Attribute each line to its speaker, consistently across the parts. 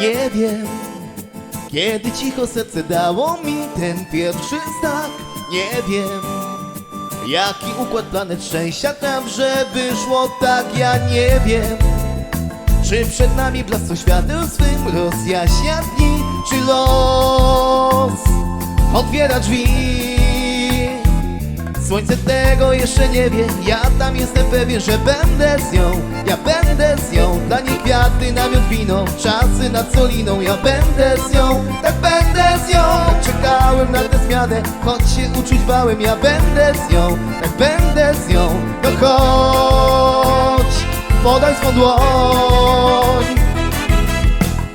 Speaker 1: Nie wiem, kiedy cicho serce dało mi ten pierwszy znak. Nie wiem, jaki układ planet szczęścia tam, że wyszło tak. Ja nie wiem, czy przed nami blaską świateł swym rozjaśnia dni, czy los otwiera drzwi. Słońce tego jeszcze nie wie, ja tam jestem pewien, że będę z nią, ja będę z nią. Dla niej kwiaty, namiot, wino, czasy nad soliną. Ja będę z nią, tak będę z nią. Czekałem na tę zmianę, choć się uczuć bałem Ja będę z nią, tak będę z nią. No chodź, podaj swą dłoń.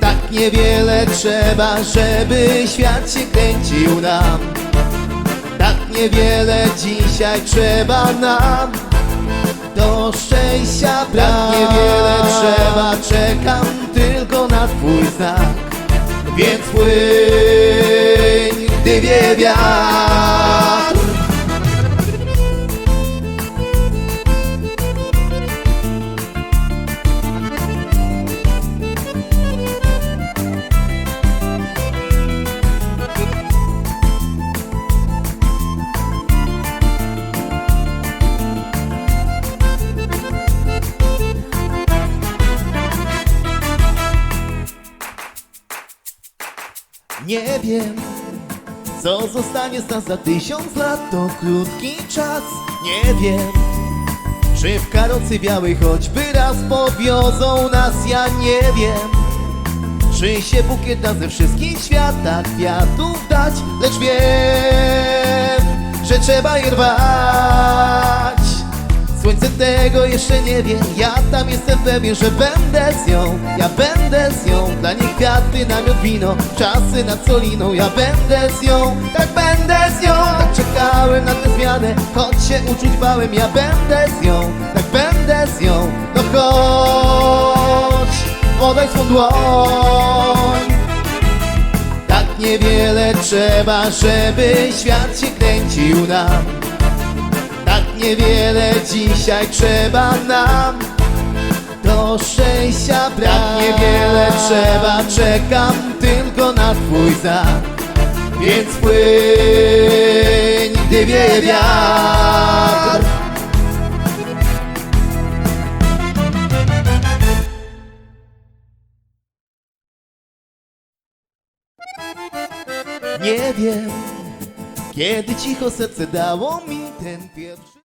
Speaker 1: Tak niewiele trzeba, żeby świat się kręcił nam niewiele dzisiaj trzeba nam. Do szczęścia brak Tak niewiele trzeba, czekam tylko na twój znak. Więc płyń, gdy wie wiatr Nie wiem, co zostanie z nas za tysiąc lat To krótki czas, nie wiem Czy w karocy białej choćby raz powiozą nas. Ja nie wiem Czy się bukiet da ze wszystkich świata kwiatów dać. Lecz wiem, że trzeba je rwać tego jeszcze nie wie Ja tam jestem pewien, że będę z nią. Ja będę z nią. Dla niej kwiaty, namiot, wino Czasy nad soliną Ja będę z nią. Tak będę z nią. Tak czekałem na tę zmianę. Choć się uczuć bałem Ja będę z nią. Tak będę z nią. No chodź Podaj swą dłoń. Tak niewiele trzeba Żeby świat się kręcił nam niewiele dzisiaj trzeba nam. Do szczęścia brak Tak niewiele trzeba Czekam tylko na twój znak. Więc płyń, gdy wieje wiatr. Nie wiem, kiedy cicho serce dało mi ten pierwszy